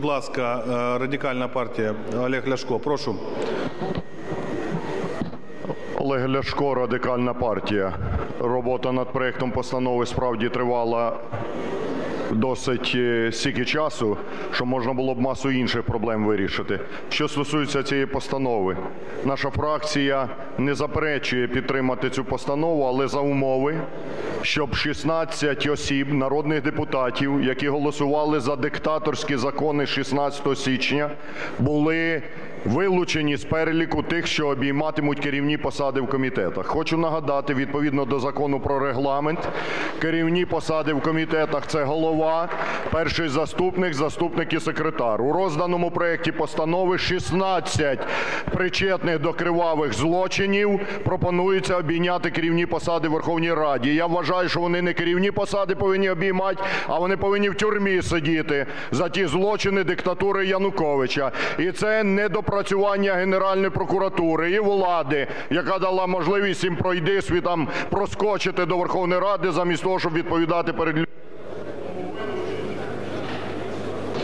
будь ласка, е, Радикальна партія Олег Ляшко. Прошу. Олег Ляшко, Радикальна партія. Робота над проектом постанови справді тривала досить е, стільки часу, що можна було б масу інших проблем вирішити. Що стосується цієї постанови, наша фракція не заперечує підтримати цю постанову, але за умови, щоб 16 осіб, народних депутатів, які голосували за диктаторські закони 16 січня, були вилучені з переліку тих, що обійматимуть керівні посади в комітетах. Хочу нагадати, відповідно до Закону про Регламент, керівні посади в комітетах – це голова, перший заступник, заступник і секретар. У розданому проекті постанови 16 причетних до кривавих злочинів пропонується обійняти керівні посади в Верховній Раді. Я вважаю, що вони не керівні посади повинні обіймати, а вони повинні в тюрмі сидіти за ті злочини диктатури Януковича. І це недопрацювання Генеральної прокуратури і влади, яка дала можливість їм пройди світам проскочити до Верховної Ради замість того, щоб відповідати перед людьми.